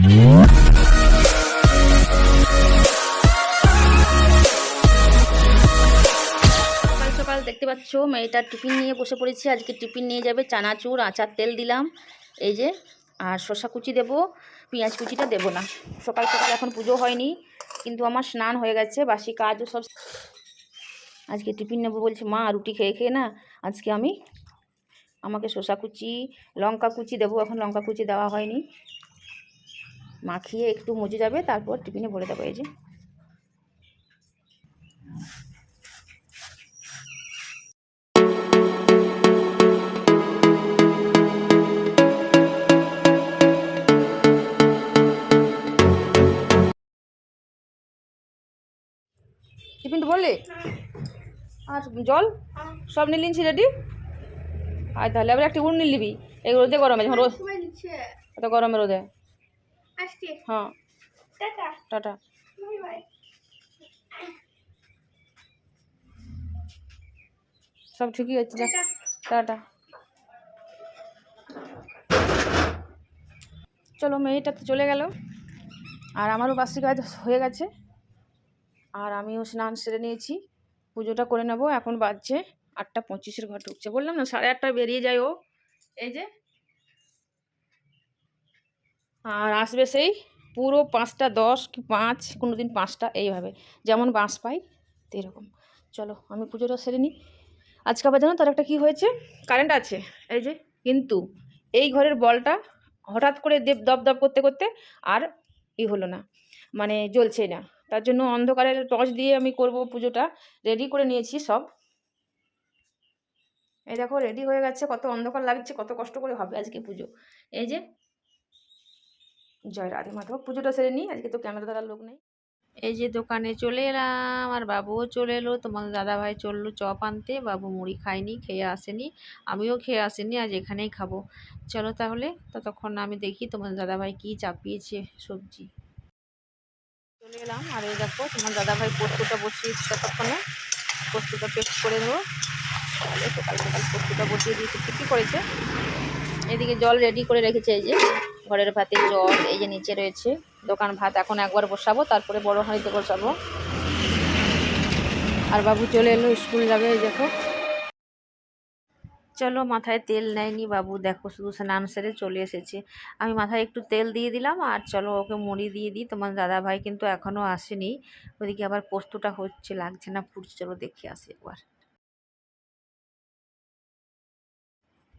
সকাল সকাল দেখতে পাচ্ছ, মেয়েটা টিফিন নিয়ে বসে পড়েছি। আজকে টিফিন নিয়ে যাবে চানাচুর, আচার তেল দিলাম, এই যে, আর শসা কুচি দেবো, পেঁয়াজ কুচিটা দেবো না। সকাল সকাল এখন পুজো হয়নি, কিন্তু আমার স্নান হয়ে গেছে, বাসি কাজও সব আজকে টিফিন নেব বলছে, মা, রুটি খেয়ে খেয়ে না, আজকে আমি, আমাকে শসা কুচি, লঙ্কা কুচি দেবো। এখন লঙ্কা কুচি দেওয়া হয়নি। মাখিয়ে একটু মজে যাবে তারপর টিফিনে ভরে দেবো এই যে। টিফিন বললে? আর জল? সব নিয়ে নিচ্ছি রেডি? আর তাহলে আবার একটা উড় নিয়ে নিবি। এই রোদে গরমে যখন রোদ। এত গরমে রোদে। আসছি। হ্যাঁ। টাটা। টাটা। Bye bye. সব ঠিকই যা। টাটা। চলো মেয়েটা তো চলে গেল। আর আমারও বাসি কাজ হয়ে গেছে। আর আমিও স্নান সেরে নিয়েছি। পুজোটা করে নেব এখন বাজছে আটটা পঁচিশের ঘর ঢুকছে। বললাম না সাড়ে আটটায় বেরিয়ে যায় ও। এই যে আর আসবে সেই পুরো পাঁচটা দশ কি পাঁচ কোনো দিন পাঁচটা, এইভাবে। যেমন বাঁশ পাই তো এরকম চলো, আমি পুজোটা সেরে নিই। আজকে আবার জানো তার একটা কী হয়েছে? কারেন্ট আছে। এই যে, কিন্তু এই ঘরের বলটা হঠাৎ করে দেব, দপ দপ করতে করতে আর ই হলো না। মানে জ্বলছে না। তার জন্য অন্ধকারের টর্চ দিয়ে আমি করব পুজোটা। রেডি করে নিয়েছি সব। এই দেখো রেডি হয়ে গেছে। কত অন্ধকার লাগছে, কত কষ্ট করে হবে আজকে পুজো। এই যে জয় রাধে মাধব, পুজোটা সেরে নিই, আজকে তো ক্যামেরা ধরার লোক নেই। এই যে দোকানে চলে এলাম, আর বাবুও চলে এলো, তোমাদের দাদাভাই চলল চপ আনতে, বাবু মুড়ি খায়নি, খেয়ে আসেনি, আমিও খেয়ে আসেনি, আজ এখানেই খাব। চলো তাহলে, ততক্ষণ আমি দেখি তোমাদের দাদাভাই কী চাপিয়েছে সবজি। চলে এলাম, আর এই দেখো তোমার দাদাভাই পোস্তটা বসিয়েছি ততক্ষণে। পোস্তটা পেস্ট করে দেবো সকাল সকাল পোস্তটা বসিয়ে দিয়েছে। ঠিকই করেছে। এদিকে জল রেডি করে রেখেছে এই যে। ঘরের ভাতে জল, এই যে নিচে রয়েছে, দোকান ভাত, এখন একবার বসাবো, তারপরে বড় হাঁড়িতে বসাবো। আর বাবু চলে এলো, স্কুল যাবে দেখো। চলো, মাথায় তেল নেয়নি বাবু, দেখো শুধু স্নান সেরে চলে এসেছে। আমি মাথায় একটু তেল দিয়ে দিলাম, আর চলো ওকে মুড়ি দিয়ে দিই, তোমার দাদা ভাই কিন্তু এখনও আসেনি। ওদিকে আবার পোস্তটা হচ্ছে, লাগছে না, ফুটছে, চলো দেখে আসি একবার।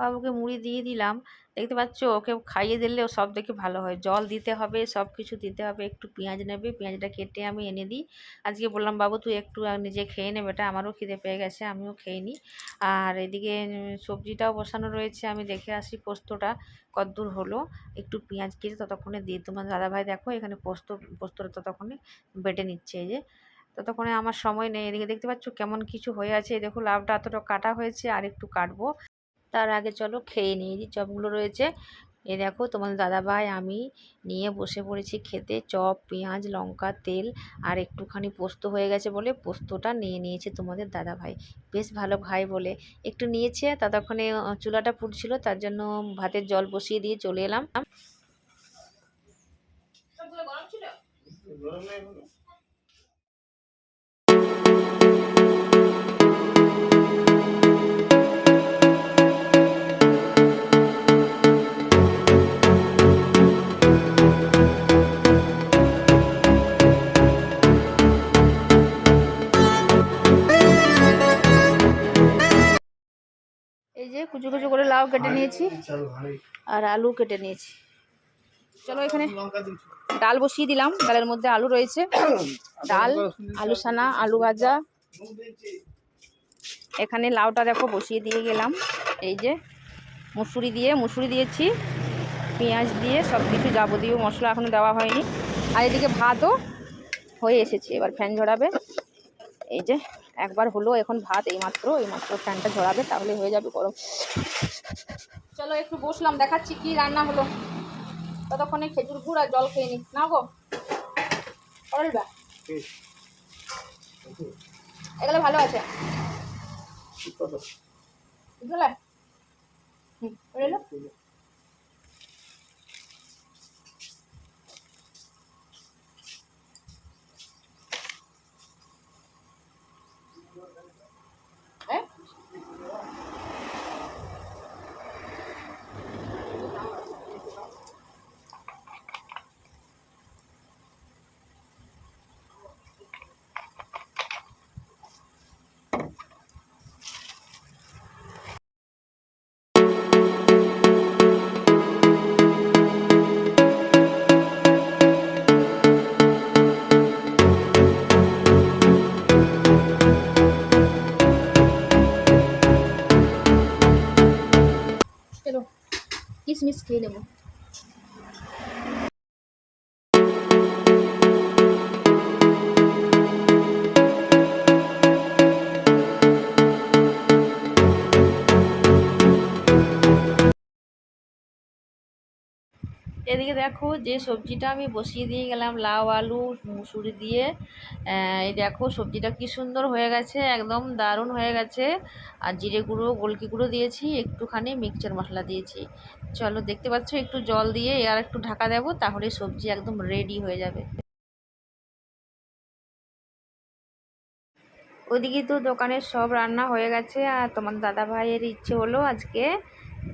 বাবুকে মুড়ি দিয়ে দিলাম। দেখতে পাচ্ছ, ওকে খাইয়ে দিলে ও সব থেকে ভালো হয়। জল দিতে হবে, সব কিছু দিতে হবে। একটু পেঁয়াজ নেবে, পেঁয়াজটা কেটে আমি এনে দিই। আজকে বললাম, বাবু, তুই একটু নিজে খেয়ে নে বেটা, আমারও খিদে পেয়ে গেছে, আমিও খেয়ে নিই। আর এদিকে সবজিটাও বসানো রয়েছে। আমি দেখে আসি পোস্তটা, কদ্দূর হলো। একটু পেঁয়াজ কেটে ততক্ষণে দিয়ে তোমার দাদাভাই দেখো, এখানে পোস্ত, পোস্তটা ততক্ষণে বেটে নিচ্ছে এই যে। ততক্ষণে আমার সময় নেই। এদিকে দেখতে পাচ্ছ, কেমন কিছু হয়ে আছে। দেখো লাভটা এতটা কাটা হয়েছে, আর একটু কাটবো। তার আগে চলো খেয়ে নিই। যে চপগুলো রয়েছে। এ দেখো তোমাদের দাদাভাই আমি নিয়ে বসে পড়েছি খেতে। চপ পেঁয়াজ লঙ্কা তেল আর একটুখানি পোস্ত হয়ে গেছে বলে পোস্তটা নিয়ে নিয়েছে তোমাদের দাদাভাই। বেশ ভালো ভাই বলে। একটু নিয়েছে ততক্ষণে চুলাটা ফুটছিল তার জন্য ভাতের জল বসিয়ে দিয়ে চলে এলাম। গরম ছিল? কেটে নিয়েছি। আর আলু কেটে নিয়েছি। চলো এখানে ডাল বসিয়ে দিলাম। ডালের মধ্যে আলু রয়েছে। ডাল আলু সানা আলু ভাজা। এখানে লাউটা দেখো বসিয়ে দিয়ে গেলাম। এই যে মুসুরি দিয়ে মুসুরি দিয়েছি। পেঁয়াজ দিয়ে সব কিছু যাবতীয় মশলা এখনও দেওয়া হয়নি। আর এদিকে ভাতও হয়ে এসেছে। এবার ফ্যান ঝরাবে। এই যে একবার হলো এখন ভাত এইমাত্র এইমাত্র ফ্যানটা ঝরাবে তাহলে হয়ে যাবে গরম। চলো একটু বসলাম দেখাচ্ছি কি রান্না হলো। ততক্ষণে খেজুর গুড় আর জল খেয়ে নি না গো? করলবা এগুলো ভালো আছে? বুঝলে? হুম খেয়ে নেব। এদিকে দেখো যে সবজিটা আমি বসিয়ে দিয়ে গেলাম, লাউ, আলু, মুসুরি দিয়ে। এই দেখো সবজিটা কি সুন্দর হয়ে গেছে, একদম দারুণ হয়ে গেছে। আর জিরে গুঁড়ো, গোলকি গুঁড়ো দিয়েছি, একটুখানি মিক্সচার মশলা দিয়েছি। চলো দেখতে পাচ্ছ, একটু জল দিয়ে আর একটু ঢাকা দেবো, তাহলে সবজি একদম রেডি হয়ে যাবে। ওদিকে তো দোকানের সব রান্না হয়ে গেছে, আর তোমার দাদা ভাইয়ের ইচ্ছে হলো আজকে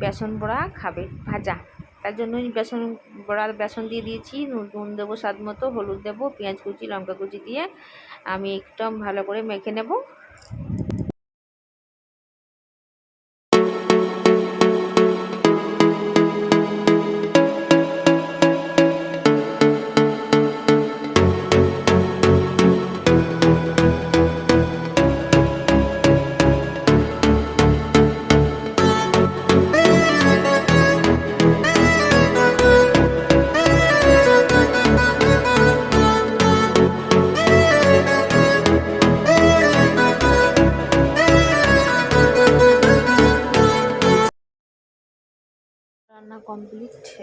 বেসন বড়া খাবে, ভাজা। তার জন্যই বেসন, বড়ার বেসন দিয়ে দিয়েছি, নুন দেবো স্বাদ মতো, হলুদ দেবো, পেঁয়াজ কুচি, লঙ্কা কুচি দিয়ে আমি একদম ভালো করে মেখে নেব।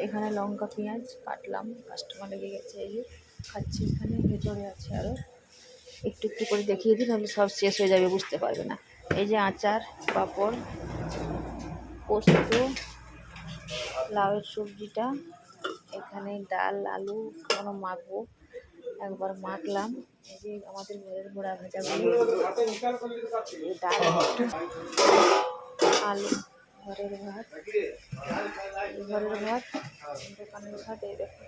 এখানে লঙ্কা, পেঁয়াজ কাটলাম। কাস্টমার লেগে গেছে, এই যে খাচ্ছি এখানে, ভেতরে আছে আরও একটু একটু করে দেখিয়ে দিই, নাহলে সব শেষ হয়ে যাবে, বুঝতে পারবে না। এই যে আচার, পাঁপড়, পোস্ত, লাউয়ের সবজিটা, এখানে ডাল, আলু, কোনো মাখবো। একবার মাখলাম। এই যে আমাদের ঘরের মোড়া ভাজাগুলো। ডাল, আলু। ঘরের ভাত ঘরের ভাত, দোকানের ভাত, এই দেখো,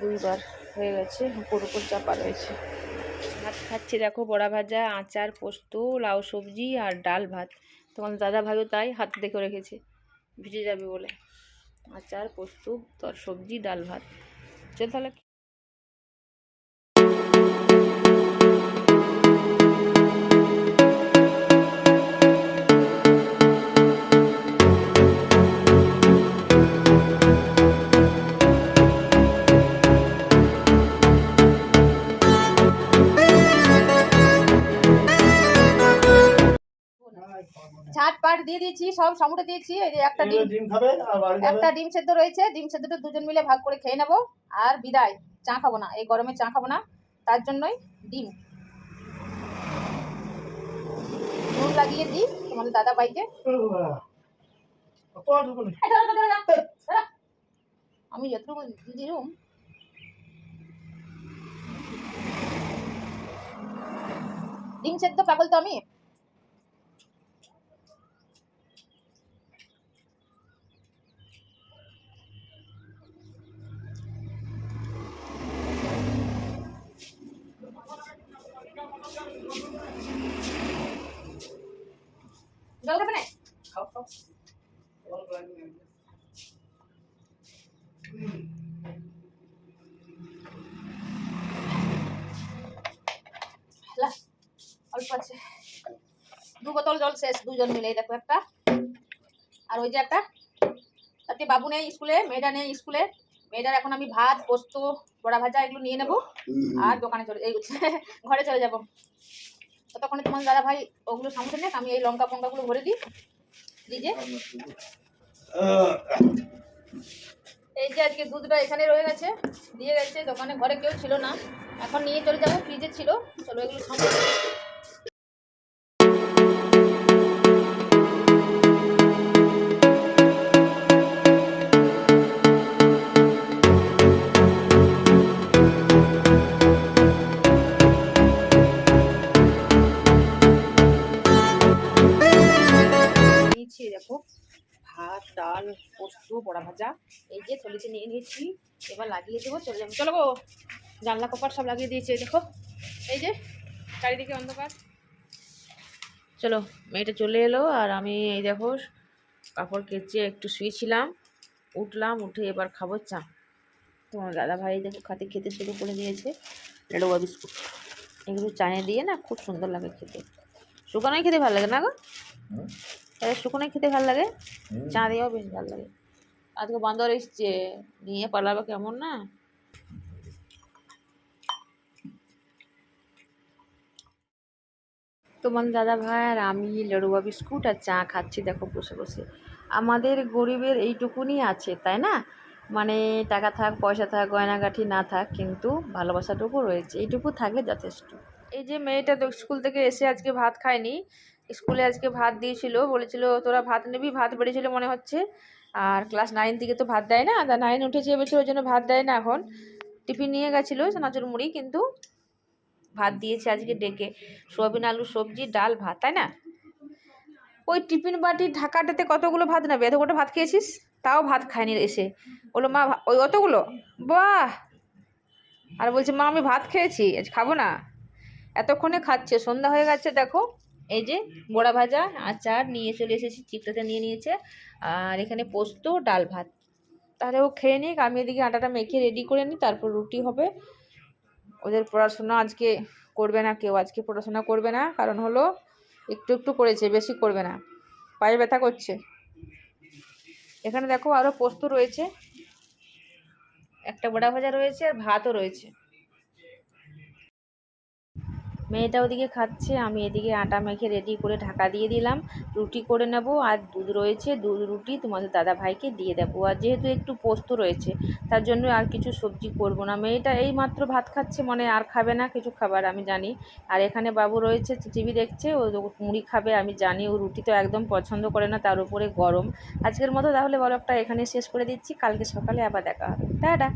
দুইবার হয়ে গেছে, উপর উপর চাপা রয়েছে। ভাত খাচ্ছি দেখো, বড়া ভাজা, আচার, পোস্ত, লাউ সবজি আর ডাল ভাত। তোমার দাদা ভাইও তাই হাত দেখে রেখেছে, ভিজে যাবে বলে। আচার, পোস্ত তোর সবজি, ডাল ভাত। চল তাহলে দিয়ে দিয়েছি সব সামুটে দিয়েছি এই যে একটা ডিম ডিম খাবে আর একটা ডিম সেদ্ধ রয়েছে ডিম সেদ্ধটা দুজন মিলে ভাগ করে খেয়ে নেব। আর বিদায় চা খাব না এই গরমে চা খাব না তার জন্যই ডিম। নুন লাগিয়ে দিই তোমাদের দাদা ভাইকে। আমি যতটুকু দিলুম। ডিম সেদ্ধ পাগল তো আমি জল খাবে না খাও খাও লা, অল্প আছে দু বোতল জল শেষ দুজন মিলে দেখো একটা। আর ওই যে একটা তাতে বাবু নেই স্কুলে মেয়েটা নেই স্কুলে। মেয়েটার এখন আমি ভাত পোস্ত বড়া ভাজা এগুলো নিয়ে নেব। আর দোকানে চলে এই ঘরে চলে যাব। ততক্ষণে তোমার দাদা ভাই ওগুলো সামনে নেক আমি এই লঙ্কা ফঙ্কাগুলো ভরে দিই। ফ্রিজে এই যে আজকে দুধটা এখানে রয়ে গেছে দিয়ে গেছে দোকানে ঘরে কেউ ছিল না। এখন নিয়ে চলে যাব ফ্রিজে ছিল। চলো এগুলো সামনে নিয়েছি দেখো, ভাত, ডাল, পোস্ত, বড়া ভাজা। এই যে থলিতে নিয়ে নিয়েছি, এবার লাগিয়ে দেবো, চলে যাব। চলো গো, জানলা কপাট সব লাগিয়ে দিয়েছি, দেখো। এই যে, চারিদিকে অন্ধকার। চলো, মেয়েটা চলে এলো, আর আমি এই দেখো, কাপড় কেচে একটু শুয়েছিলাম। উঠলাম, উঠে এবার খাব চা। তোমার দাদা ভাই দেখো, খাতে খেতে শুরু করে দিয়েছে। লেডোয়া বিস্কুট। এগুলো চায়ে দিয়ে না খুব সুন্দর লাগে খেতে। শুকানোই খেতে ভালো লাগে না গো? তাহলে শুকনোই খেতে ভালো লাগে? চা দিয়েও বেশ ভালো লাগে। আজকে বান্দর এসছে। নিয়ে পালাবে কেমন না? তোমার দাদা ভাই আর আমি লড়ুয়া বিস্কুট আর চা খাচ্ছি দেখো বসে বসে। আমাদের গরিবের এইটুকুনি আছে তাই না? মানে টাকা থাক পয়সা থাক গয়নাগাঠি না থাক কিন্তু ভালোবাসাটুকু রয়েছে। এইটুকু থাকলে যথেষ্ট। এই যে মেয়েটা স্কুল থেকে এসে আজকে ভাত খায়নি স্কুলে আজকে ভাত দিয়েছিল, বলেছিল, তোরা ভাত নিবি? ভাত বেড়েছিল মনে হচ্ছে। আর ক্লাস নাইন থেকে তো ভাত দেয় না, তা নাইন উঠেছে এবছর ওই জন্য ভাত দেয় না এখন। টিফিন নিয়ে গেছিল চানাচুর মুড়ি, কিন্তু ভাত দিয়েছে আজকে ডেকে। সোয়াবিন, আলু, সবজি, ডাল, ভাত, তাই না? ওই টিফিন বাটি ঢাকাটাতে কতগুলো ভাত নেবে? এত গোটা ভাত খেয়েছিস? তাও ভাত খায়নি এসে। বলল, মা ওই অতগুলো? বাহ! আর বলছে, মা, আমি ভাত খেয়েছি, আজ খাব না। এতক্ষণে খাচ্ছে, সন্ধ্যা হয়ে গেছে, দেখো। এই যে বড়া ভাজা আচার নিয়ে চলে এসেছি চিকটাতে নিয়ে নিয়েছে। আর এখানে পোস্ত, ডাল ভাত। তাহলে ও খেয়ে নিক, আমি এদিকে আটাটা মেখে রেডি করে নিই, তারপর রুটি হবে। ওদের পড়াশোনা আজকে করবে না কেউ, আজকে পড়াশোনা করবে না, কারণ হলো একটু একটু করেছে, বেশি করবে না। পায়ে ব্যথা করছে। এখানে দেখো আরও পোস্ত রয়েছে। একটা বড়া ভাজা রয়েছে আর ভাতও রয়েছে। মেয়েটা ওদিকে খাচ্ছে, আমি এদিকে আটা মেখে রেডি করে ঢাকা দিয়ে দিলাম। রুটি করে নেব, আর দুধ রয়েছে, দুধ, রুটি তোমাদের দাদা ভাইকে দিয়ে দেবো। আর যেহেতু একটু পোস্ত রয়েছে, তার জন্য আর কিছু সবজি করব না। মেয়েটা এই মাত্র ভাত খাচ্ছে মানে আর খাবে না, কিছু খাবার আমি জানি। আর এখানে বাবু রয়েছে, টিভি দেখছে, ও মুড়ি খাবে, আমি জানি, ও রুটি তো একদম পছন্দ করে না, তার উপরে গরম। আজকের মতো তাহলে বরফটা এখানে শেষ করে দিচ্ছি, কালকে সকালে আবার দেখা হবে। টাটা!